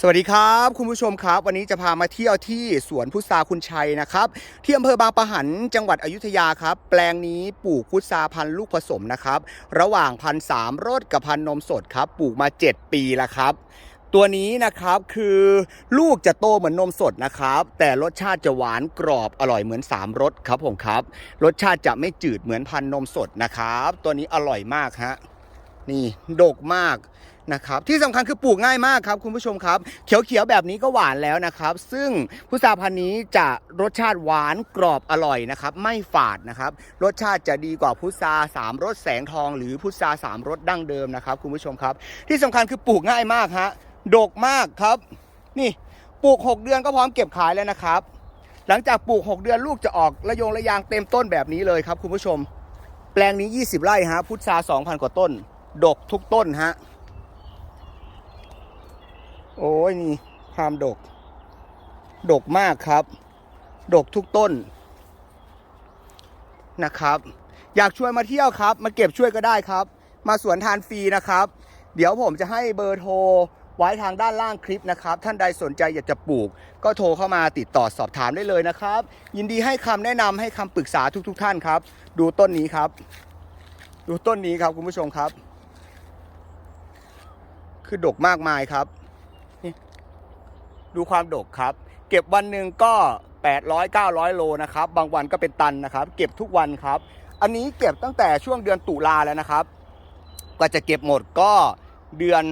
สวัสดีครับคุณผู้ชมครับ วันนี้จะพามาเที่ยวที่สวนพุทราคุณชัยนะครับ ที่อำเภอบางปะหันจังหวัดอยุธยาครับ แปลงนี้ปลูกพุทราพันธุ์ลูกผสมนะครับ ระหว่างพันสามรสกับพันนมสดครับ ปลูกมา 7 ปีแล้วครับ ตัวนี้นะครับคือลูกจะโตเหมือนนมสดนะครับ แต่รสชาติจะหวานกรอบอร่อยเหมือน 3รสครับผมครับ รสชาติจะไม่จืดเหมือนพันนมสดนะครับ ตัวนี้อร่อยมากฮะนี่ดกมาก นะครับที่สำคัญคือปลูกง่ายมากครับคุณผู้ชมครับ เขียวๆแบบนี้ก็หวานแล้วนะครับ ซึ่งพุทราพันธุ์นี้จะรสชาติหวานกรอบอร่อยนะครับ ไม่ฝาดนะครับ รสชาติจะดีกว่าพุทราสามรสแสงทอง หรือพุทราสามรสดั้งเดิมนะครับคุณผู้ชมครับ ที่สำคัญคือปลูกง่ายมากฮะดกมากครับ นี่ปลูก 6 เดือนก็พร้อมเก็บขายแล้วนะครับ หลังจากปลูก 6 เดือนลูกจะออกระยงระยางเต็มต้นแบบนี้เลยครับคุณผู้ชม แปลงนี้ 20 ไร่ฮะพุทรา2,000 กว่าต้น ดกทุกต้นฮะ โอ้ยนี่ความดก ดกมากครับ ดกทุกต้นนะครับ อยากชวนมาเที่ยวครับ มาเก็บช่วยก็ได้ครับ มาสวนทานฟรีนะครับ เดี๋ยวผมจะให้เบอร์โทรไว้ทางด้านล่างคลิปนะครับ ท่านใดสนใจอยากจะปลูก ก็โทรเข้ามาติดต่อสอบถามได้เลยนะครับ ยินดีให้คำแนะนำให้คำปรึกษาทุก ๆทท่านครับ ดูต้นนี้ครับ ดูต้นนี้ครับคุณผู้ชมครับ คือดกมากมายครับ ดูความดกครับ เก็บวันหนึ่งก็ 800 900 โลนะครับ บางวันก็เป็นตันนะครับ เก็บทุกวันครับ อันนี้เก็บตั้งแต่ช่วงเดือนตุลาแล้วนะครับ ก็จะเก็บหมดก็เดือน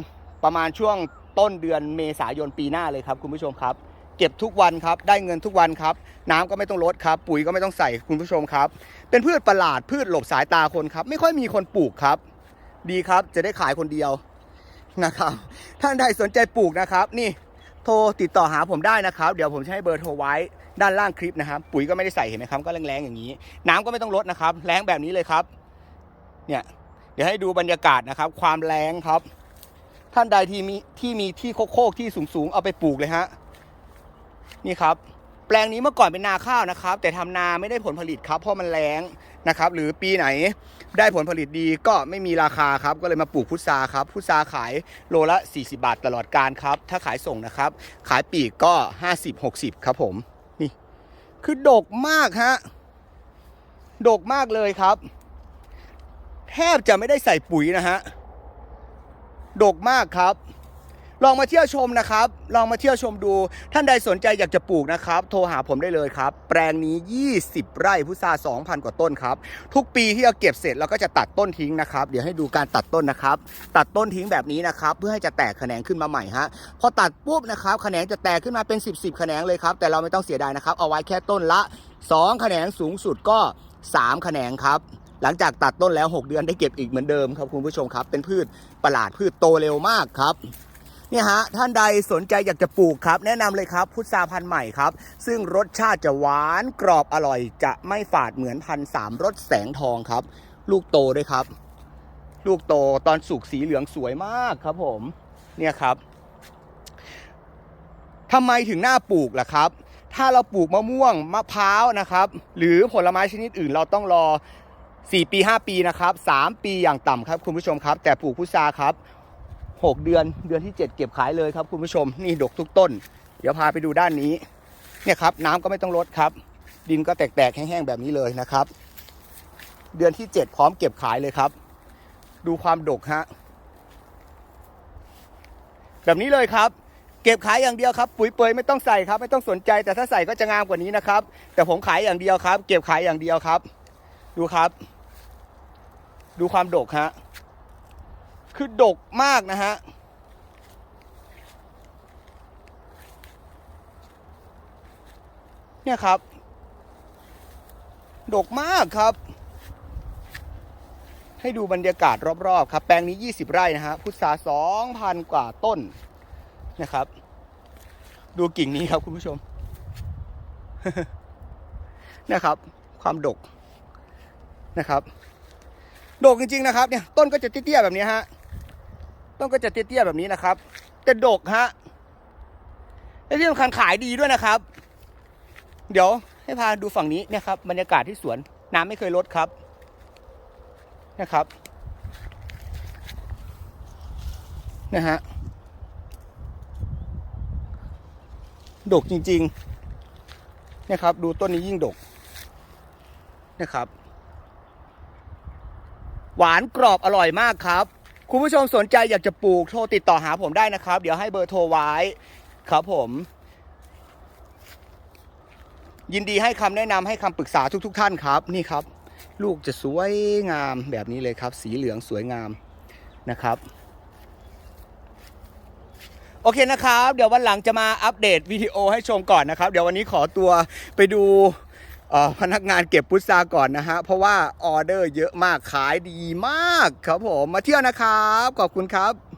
ประมาณช่วงต้นเดือนเมษายนปีหน้าเลยครับคุณผู้ชมครับ เก็บทุกวันครับ ได้เงินทุกวันครับ น้ำก็ไม่ต้องลดครับ ปุ๋ยก็ไม่ต้องใส่คุณผู้ชมครับ เป็นพืชประหลาดพืชหลบสายตาคนครับ ไม่ค่อยมีคนปลูกครับ ดีครับจะได้ขายคนเดียวนะครับ ท่านใดสนใจปลูกนะครับ นี่ โทรติดต่อหาผมได้นะครับ เดี๋ยวผมจะให้เบอร์โทรไว้ด้านล่างคลิปนะครับ ปุ๋ยก็ไม่ได้ใส่เห็นไหมครับ ก็แรงๆอย่างนี้ น้ำก็ไม่ต้องลดนะครับ แรงแบบนี้เลยครับ เนี่ยเดี๋ยวให้ดูบรรยากาศนะครับ ความแรงครับ ท่านใดที่มีที่มีที่โคกๆที่สูงๆเอาไปปลูกเลยฮะนี่ครับ แปลงนี้เมื่อก่อนเป็นนาข้าวนะครับ แต่ทำนาไม่ได้ผลผลิตครับเพราะมันแรง นะครับหรือปีไหนได้ผลผลิตดีก็ไม่มีราคาครับก็เลยมาปลูกพุทราครับพุทราขายโลละ 40 บาทตลอดการครับ ถ้าขายส่งนะครับ ขายปีกก็ 50-60 ครับผมนี่คือดกมากฮะดกมากเลยครับ แทบจะไม่ได้ใส่ปุ๋ยนะฮะดกมากครับ ลองมาเที่ยวชมนะครับ ลองมาเที่ยวชมดู ท่านใดสนใจอยากจะปลูกนะครับ โทรหาผมได้เลยครับ แปลงนี้ 20 ไร่พุทรา2,000 กว่าต้นครับ ทุกปีที่เราเก็บเสร็จเราก็จะตัดต้นทิ้งนะครับ เดี๋ยวให้ดูการตัดต้นนะครับ ตัดต้นทิ้งแบบนี้นะครับ เพื่อให้จะแตกแขนงขึ้นมาใหม่ฮะ พอตัดปุ๊บนะครับ แขนงจะแตกขึ้นมาเป็น 10 10แขนงเลยครับ แต่เราไม่ต้องเสียดายนะครับ เอาไว้แค่ต้นละ 2 แขนงสูงสุดก็ 3 แขนงครับหลังจากตัดต้นแล้ว 6 เดือนได้เก็บอีกเหมือนเดิมครับคุณผู้ชมครับ เป็นพืชประหลาดพืชโตเร็วมากครับ เนี่ยฮะท่านใดสนใจอยากจะปลูกครับ แนะนำเลยครับ พุทราพันธุ์ใหม่ครับ ซึ่งรสชาติจะหวานกรอบอร่อย จะไม่ฝาดเหมือนพันสามรสแสงทองครับ ลูกโตด้วยครับ ลูกโตตอนสุกสีเหลืองสวยมากครับผม เนี่ยครับทำไมถึงน่าปลูกล่ะครับ ถ้าเราปลูกมะม่วงมะพร้าวนะครับ หรือผลไม้ชนิดอื่นเราต้องรอ 4 ปี 5 ปีนะครับ 3 ปีอย่างต่ำครับคุณผู้ชมครับ แต่ปลูกพุทราครับ 6 เดือนเดือนที่ 7 เก็บขายเลยครับคุณผู้ชมนี่ดกทุกต้น เดี๋ยวพาไปดูด้านนี้เนี่ยครับน้ำก็ไม่ต้องลดครับ ดินก็แตกๆแห้งๆแบบนี้เลยนะครับ เดือนที่ 7 พร้อมเก็บขายเลยครับ ดูความดกฮะแบบนี้เลยครับ เก็บขายอย่างเดียวครับ ปุ๋ยเปยไม่ต้องใส่ครับ ไม่ต้องสนใจ แต่ถ้าใส่ก็จะงามกว่านี้นะครับ แต่ผมขายอย่างเดียวครับ เก็บขายอย่างเดียวครับ ดูครับ ดูความดกฮะ คือดกมากนะฮะ เนี่ยครับ ดกมากครับ ให้ดูบรรยากาศรอบ ๆ ครับ แปลงนี้ 20 ไร่นะฮะ พุทรา2,000 กว่าต้นนะครับ ดูกิ่งนี้ครับคุณผู้ชม นะครับ ความดกนะครับ ดกจริง ๆ นะครับ เนี่ย ต้นก็จะเตี้ยๆแบบนี้ฮะ ต้นก็จะเตี้ยๆแบบนี้นะครับจะดกฮะและที่สำคัญขายดีด้วยนะครับ เดี๋ยวให้พาดูฝั่งนี้เนี่ยครับบรรยากาศที่สวนน้ำไม่เคยลดครับนะครับนะฮะดกจริงๆนี่ยครับ ดูต้นนี้ยิ่งดกนะครับ หวานกรอบอร่อยมากครับ คุณผู้ชมสนใจอยากจะปลูกโทรติดต่อหาผมได้นะครับ เดี๋ยวให้เบอร์โทรไว้ครับผม ยินดีให้คำแนะนำให้คำปรึกษาทุกๆท่านครับ นี่ครับ ลูกจะสวยงามแบบนี้เลยครับ สีเหลืองสวยงามนะครับโอเคนะครับ เดี๋ยววันหลังจะมาอัปเดตวิดีโอให้ชมก่อนนะครับ เดี๋ยววันนี้ขอตัวไปดู พนักงานเก็บพุทราก่อนนะฮะ เพราะว่าออเดอร์เยอะมากขายดีมากครับผม มาเที่ยวนะครับ ขอบคุณครับ